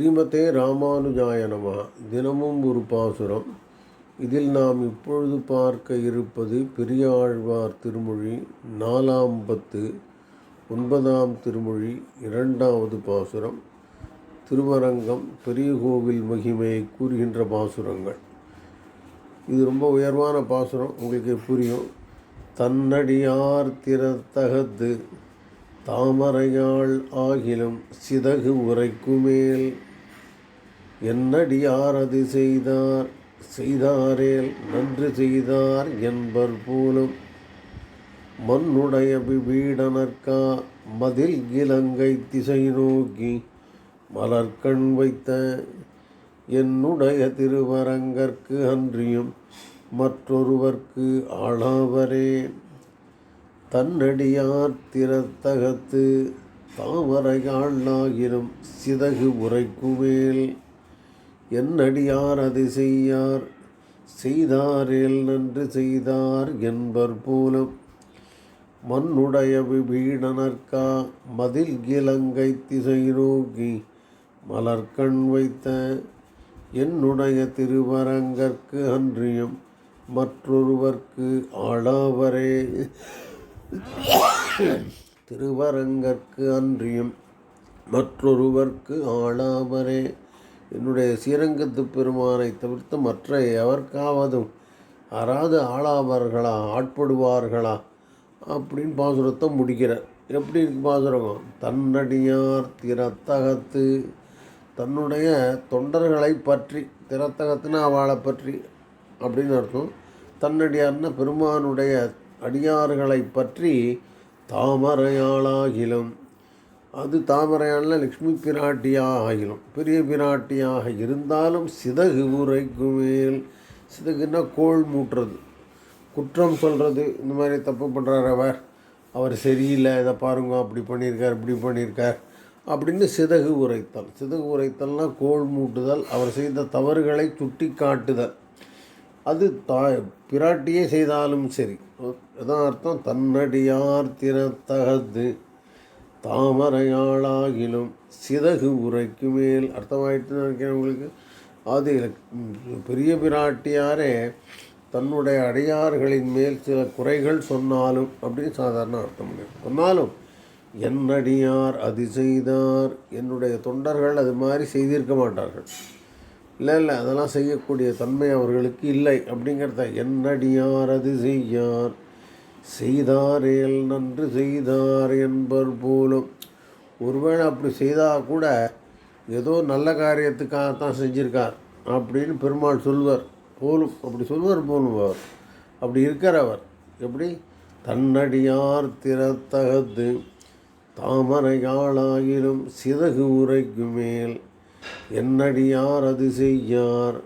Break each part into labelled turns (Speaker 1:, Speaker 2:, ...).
Speaker 1: ஸ்ரீமதே ராமானுஜாய நம. தினமும் ஒரு பாசுரம். இதில் நாம் இப்பொழுது பார்க்க இருப்பது பெரியாழ்வார் திருமொழி நாலாம் பத்து ஒன்பதாம் திருமொழி இரண்டாவது பாசுரம். திருவரங்கம் பெரிய கோவில் மகிமையை கூறுகின்ற பாசுரங்கள். இது ரொம்ப உயர்வான பாசுரம். உங்களுக்கு புரியும். தன்னடியார் திறத்தகத்து தாமரையாள் ஆகிலும் சிதகு உரைக்குமேல் என்னடியார் அது செய்தார் செய்தாரேல் நன்று செய்தார் என்பர் போலும் மண்ணுடைய விபீடனர்க்கா மதில் இலங்கை திசை நோக்கி மலர்கண் வைத்த என்னுடைய திருவரங்கற்கு அன்றியும் மற்றொருவர்க்கு ஆளாவரேன். தன்னடியார் திறத்தகத்து தாமரையாளாகிலும் சிதகு உரைக்குமேல். என்னடியார் அது செய்யார்? செய்தாரேல் நன்று செய்தார் என்பர் போலும். மண்ணுடைய விபீடனர்க்கா மதில் இலங்கை திசை நோக்கி மலர்கண் வைத்த என்னுடைய திருவரங்கற்கு அன்றியும் மற்றொருவர்க்கு ஆளாவரே. திருவரங்கற்கு அன்றியும் மற்றொருவர்க்கு ஆளாவரே என்னுடைய ஸ்ரீரங்கத்து பெருமானை தவிர்த்து மற்ற எவர்க்காவதும் யாராவது ஆளாவார்களா ஆட்படுவார்களா? அப்படின்னு பாசுரத்தை முடிக்கிறார். எப்படி இருக்கு பாசுரம்? தன்னடியார் திறத்தகத்து. தன்னுடைய தொண்டர்களை பற்றி திறத்தகத்துனா அவளை பற்றி அப்படின்னு அர்த்தம். தன்னடியார்னா பெருமானுடைய அடியார்களை பற்றி தாமரையாளாகிலும் அது தாமரையாளில் லக்ஷ்மி பிராட்டியாக ஆகிலும் பெரிய பிராட்டியாக இருந்தாலும் சிதகு உரைக்கு மேல் சிதகுன்னா கோள் மூட்டுறது. குற்றம் சொல்கிறது இந்த மாதிரி தப்பு பண்ணுறார் அவர். அவர் சரியில்லை இதை பாருங்க அப்படி பண்ணியிருக்கார் இப்படி பண்ணியிருக்கார் அப்படின்னு சிதகு உரைத்தல். சிதகு உரைத்தல்னால் கோள் மூட்டுதல் அவர் செய்த தவறுகளை சுட்டி காட்டுதல் அது தா பிராட்டியே செய்தாலும் சரி. அதான் அர்த்தம் தன்னடியார் திறத்தகது தாமரையாளாகிலும் சிதகு உரைக்கு மேல் அர்த்தமாயிட்டு நினைக்கிறேன் உங்களுக்கு. அது பெரிய பிராட்டியாரே தன்னுடைய அடியார்களின் மேல் சில குறைகள் சொன்னாலும் அப்படின்னு சாதாரண அர்த்தம் சொன்னாலும் என்னடியார் அது செய்தார் என்னுடைய தொண்டர்கள் அது மாதிரி செய்திருக்க மாட்டார்கள். இல்லை இல்லை அதெல்லாம் செய்யக்கூடிய தன்மை அவர்களுக்கு இல்லை. அப்படிங்கிறத என்னடியார் அது செய்யார்? செய்தாரேல் நன்று செய்தார் என்பர் போலும். ஒருவேளை அப்படி செய்தால் கூட ஏதோ நல்ல காரியத்துக்காகத்தான் செஞ்சுருக்கார் அப்படின்னு பெருமாள் சொல்வர். போலும் அப்படி சொல்வர் போலும் அவர் அப்படி இருக்கிறவர் எப்படி? தன்னடியார் திறத்தகத்து தாமரையாளாகிலும் சிதகு உரைக்கு மேல். என்னடியார் அது செய்யார்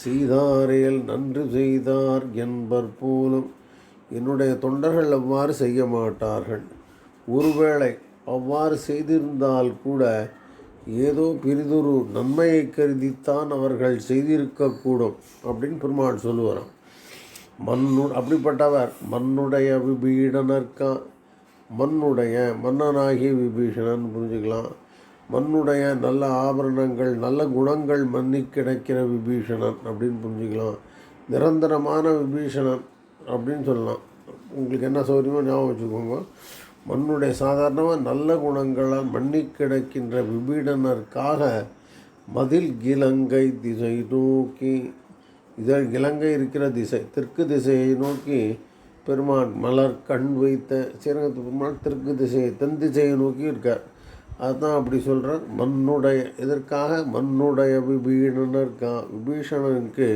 Speaker 1: செய்தாரேல் நன்று செய்தார் என்பர் போலும் என்னுடைய தொண்டர்கள் அவ்வாறு செய்ய மாட்டார்கள். ஒருவேளை அவ்வாறு செய்திருந்தால் கூட ஏதோ பெரிதொரு நன்மையை கருதித்தான் அவர்கள் செய்திருக்கக்கூடும் அப்படின்னு பெருமாள் சொல்லுவாராம். மண்ணு அப்படிப்பட்டவர் மண்ணுடைய விபீடனர்க்கா மண்ணுடைய மன்னனாகிய விபீஷணன் புரிஞ்சுக்கலாம். மண்ணுடைய நல்ல ஆபரணங்கள் நல்ல குணங்கள் மன்னி கிடைக்கிற விபீஷணன் அப்படின்னு புரிஞ்சுக்கலாம். நிரந்தரமான விபீஷணன் அப்படின்னு சொல்லலாம். உங்களுக்கு என்ன சௌகரியமோ ஞாபகம் வச்சுக்கோங்க. மண்ணுடைய சாதாரணமாக நல்ல குணங்களால் மண்ணி கிடைக்கின்ற விபீடனருக்காக மதில் இலங்கை திசை நோக்கி இதில் இலங்கை இருக்கிற திசை தெற்கு திசையை நோக்கி பெருமான் மலர் கண் வைத்த ஸ்ரீரங்கத்து பெருமான் தெற்கு திசையை தென் திசையை நோக்கி இருக்கார். அதுதான் அப்படி சொல்கிறார் மண்ணுடைய இதற்காக மண்ணுடைய விபீடனருக்கா விபீஷணனுக்கு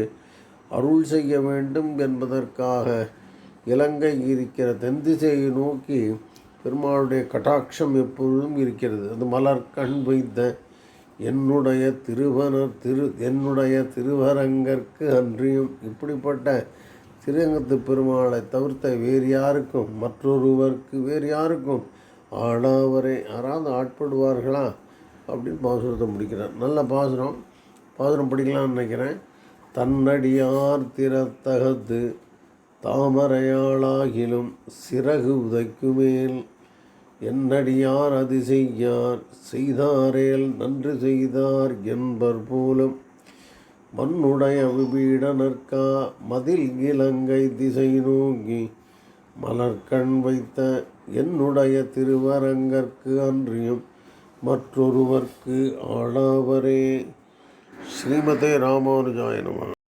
Speaker 1: அருள் செய்ய வேண்டும் என்பதற்காக இலங்கை இருக்கிற தென்திசையை நோக்கி பெருமாளுடைய கட்டாட்சம் எப்பொழுதும் இருக்கிறது. அது மலர் கண் வைத்த என்னுடைய திருவனர் திரு என்னுடைய திருவரங்கற்கு அன்றியும் இப்படிப்பட்ட ஸ்ரீரங்கத்து பெருமாளை தவிர்த்த வேறு யாருக்கும் மற்றொருவருக்கு வேறு யாருக்கும் ஆடாவரை யாராவது ஆட்படுவார்களா? அப்படின்னு பாசுரத்தை முடிக்கிறார். நல்ல பாசுரம். பாசுரம் படிக்கலாம்னு நினைக்கிறேன். தன்னடியார் திறத்தகத்து தாமரையாளாகிலும் சிறகு உதைக்குமேல் என்னடியார் அதிசெய்யார் செய்தாரேல் நன்று செய்தார் என்பர் போலும் மண்ணுடைய விபீடனற்கா மதில் இலங்கை திசை நோக்கி மலர்கண் வைத்த என்னுடைய திருவரங்கற்கு அன்றியும் மற்றொருவர்க்கு ஆளாவரே. ஸ்ரீமதே ராமானுஜாய